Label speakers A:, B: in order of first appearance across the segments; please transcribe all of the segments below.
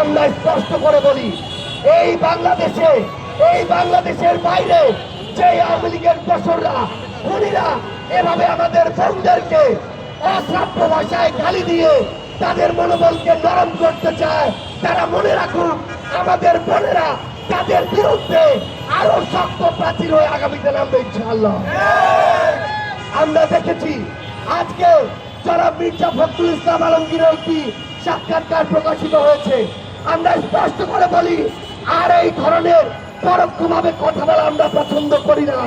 A: আমরা স্পষ্ট করে বলি, এই বাংলাদেশে, এই বাংলাদেশের বাইরে যে আওয়ামী লীগের দোসররা, খুনিরা এভাবে আমাদের বোনদেরকে অশ্রাব্য ভাষায় গালি দিয়ে তাদের মনোবলকে নরম করতে চায়, তারা মনে রাখুন আমাদের বোনেরা তাদের বিরুদ্ধে আরও শক্ত প্রাচীর হয়ে আগামীতে নামবে ইনশাআল্লাহ। আমরা দেখেছি আজকে যারা মির্জা ফখরুল ইসলাম আলমগীরের একটি সাক্ষাৎকার প্রকাশিত হয়েছে আমরা স্পষ্ট করে বলি, আর এই ধরনের পরোক্ষভাবে কথা বলা আমরা পছন্দ করি না।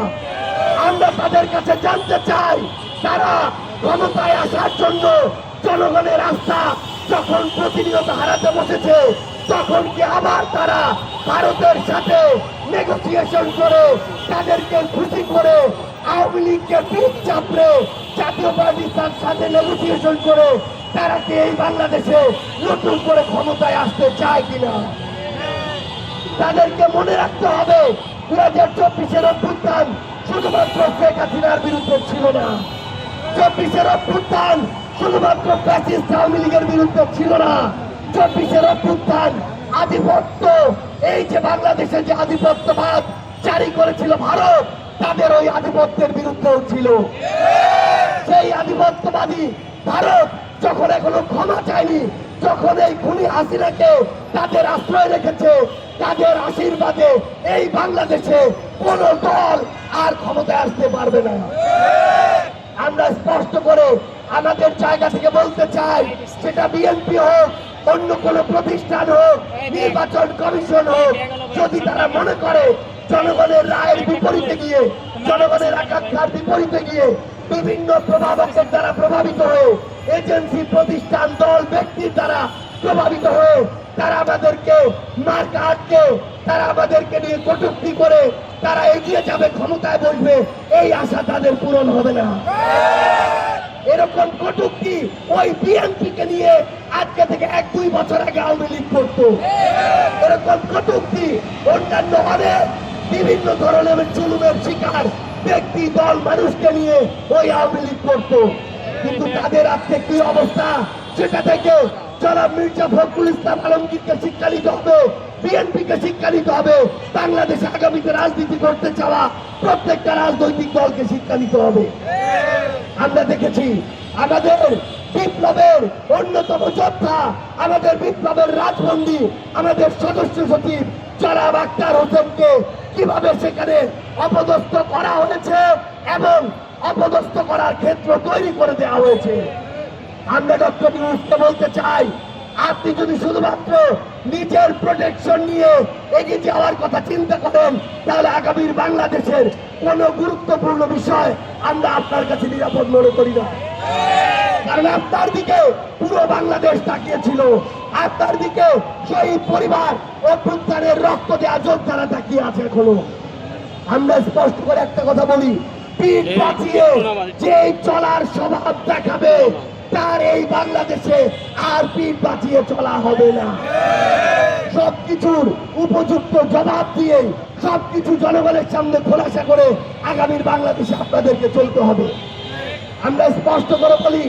A: আমরা তাদের কাছে জানতে চাই, তারা ক্ষমতায় আসার জন্য জনগণের রাস্তা যখন প্রতিনিয়ত হারাতে বসেছে, তখন কি আবার তারা ভারতের সাথে নেগোসিয়েশন করে তাদেরকে খুশি করে আওয়ামী লীগকে পিঠ চাপড়ে জাতীয় পার্টি তার সাথে নেগোসিয়েশন করে তারা কি এই বাংলাদেশে নতুন করে ক্ষমতায় আসতে চায় কিনা? তাদেরকে মনে রাখতে হবে দু হাজার চব্বিশের অভ্যুত্থান শুধুমাত্র শেখ হাসিনার বিরুদ্ধে ছিল না। চব্বিশের অভ্যুত্থান শুধুমাত্র ফ্যাসিস্ট আওয়ামী লীগের বিরুদ্ধে ছিল না। চব্বিশের অভ্যুত্থান আধিপত্য, এই যে বাংলাদেশে যে আধিপত্যবাদ জারি করেছিল ভারত, তাদের ওই আধিপত্যের বিরুদ্ধেও ছিল। সেই আধিপত্যবাদী ভারত যখন এখনও ক্ষমা চায়নি, যখন এই খুনি হাসিনাকে তাদের আশ্রয় রেখেছে, তাদের আশীর্বাদে এই বাংলাদেশে কোন দল আর ক্ষমতায় আসতে পারবে না। আমরা স্পষ্ট করে আমাদের জায়গা থেকে বলতে চাই, সেটা বিএনপি হোক, অন্য কোন প্রতিষ্ঠান হোক, নির্বাচন কমিশন হোক, যদি তারা মনে করে জনগণের রায়ের বিপরীতে গিয়ে, জনগণের আকাঙ্ক্ষার বিপরীতে গিয়ে বিভিন্ন প্রভাবকের দ্বারা প্রভাবিত হয়ে এজেন্সি প্রতিষ্ঠান দল ব্যক্তির দ্বারা প্রভাবিত হয়ে তারা আমাদেরকে মার্কা আটকে, তারা আমাদেরকে নিয়ে কটুক্তি করে, তারা এগিয়ে যাবে, ক্ষমতায় বসবে, এই আশা তাদের পূরণ হবে না। এরকম কটুক্তি ওই বিএনপি কে নিয়ে আজকে থেকে এক দুই বছর আগে আওয়ামী লীগ করতো। এরকম কটুক্তি অন্যান্য অনেক বিভিন্ন ধরনের জুলুমের শিকার ব্যক্তি, দল, মানুষকে নিয়ে ওই আওয়ামী লীগ করতো। কিন্তু তাদের আজকে কি অবস্থা? সেটা থেকে যারা মির্জা ফখরুল ইসলাম আলমগীরকে শিক্ষা নিতে হবে বিএনপি কে শিক্ষা নিতে হবে, বাংলাদেশে আগামীতে রাজনীতি করতে চাওয়া প্রত্যেকটা রাজনৈতিক দলকে শিক্ষা নিতে হবে। আমরা দেখেছি আমাদের বিপ্লবের অন্যতম যোদ্ধা, আমাদের বিপ্লবের রাজবন্দী, আমাদের সদস্য সচিব জনাব আক্তার হোসেনকে কীভাবে সেখানে অপদস্থ করা হয়েছে এবং অপদস্থ করার ক্ষেত্র তৈরি করে দেওয়া হয়েছে। আমরা ডক্টর বলতে চাই, আপনি যদি শুধুমাত্র নিজের প্রোটেকশন নিয়ে এগিয়ে যাওয়ার কথা চিন্তা করেন, তাহলে আগামীর বাংলাদেশের কোন গুরুত্বপূর্ণ বিষয় আমরা আপনার কাছে নিরাপদ মনে করি না। কারণ আপনার দিকে পুরো বাংলাদেশ তাকিয়েছিল। আপনার দিকে শহীদ পরিবার অভ্যুত্থানের রক্ত দেওয়া যোদ্ধারা তাকিয়ে আছে এখনও। আমরা স্পষ্ট করে একটা কথা বলি পিঠ বাঁচিয়ে যে চলার স্বভাব দেখাবে তার এই বাংলাদেশে আর পিঠ বাঁচিয়ে চলা হবে না। সবকিছুর উপযুক্ত জবাব দিয়ে সবকিছু জনগণের সামনে খোলাসা করে আগামীর বাংলাদেশে আপনাদেরকে চলতে হবে। আমরা স্পষ্ট করে বলি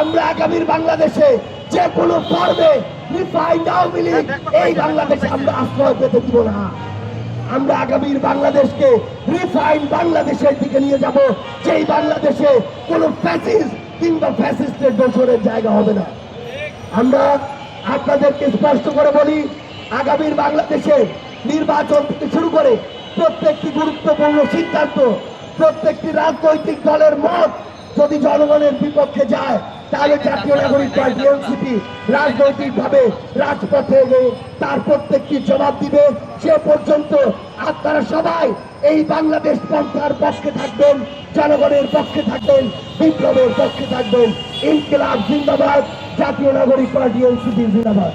A: আমরা আগামীর বাংলাদেশে যে কোনো ফর্মে রিফাইন্ড আওয়ামী লীগ এই বাংলাদেশে আমরা আশ্রয় পেতে দিব না। আমরা আগামীর বাংলাদেশকে রিফাইন বাংলাদেশের দিকে নিয়ে যাব, যেই বাংলাদেশে কোনো ফ্যাসিস্ট কিংবা ফ্যাসিস্টের দোষরের জায়গা হবে না। আমরা আপনাদেরকে স্পষ্ট করে বলি, আগামীর বাংলাদেশে নির্বাচন থেকে শুরু করে প্রত্যেকটি গুরুত্বপূর্ণ সিদ্ধান্ত, প্রত্যেকটি রাজনৈতিক দলের মত যদি জনগণের বিপক্ষে যায় তাহলে জাতীয় নাগরিক পার্টি এনসিপি রাজনৈতিকভাবে রাজপথে তার প্রত্যেকটি জবাব দিবে। সে পর্যন্ত আপনারা সবাই এই বাংলাদেশ পন্থার পক্ষে থাকবেন, জনগণের পক্ষে থাকবেন, বিপ্লবের পক্ষে থাকবেন। ইনকিলাব জিন্দাবাদ, জাতীয় নাগরিক পার্টি এনসিপি জিন্দাবাদ।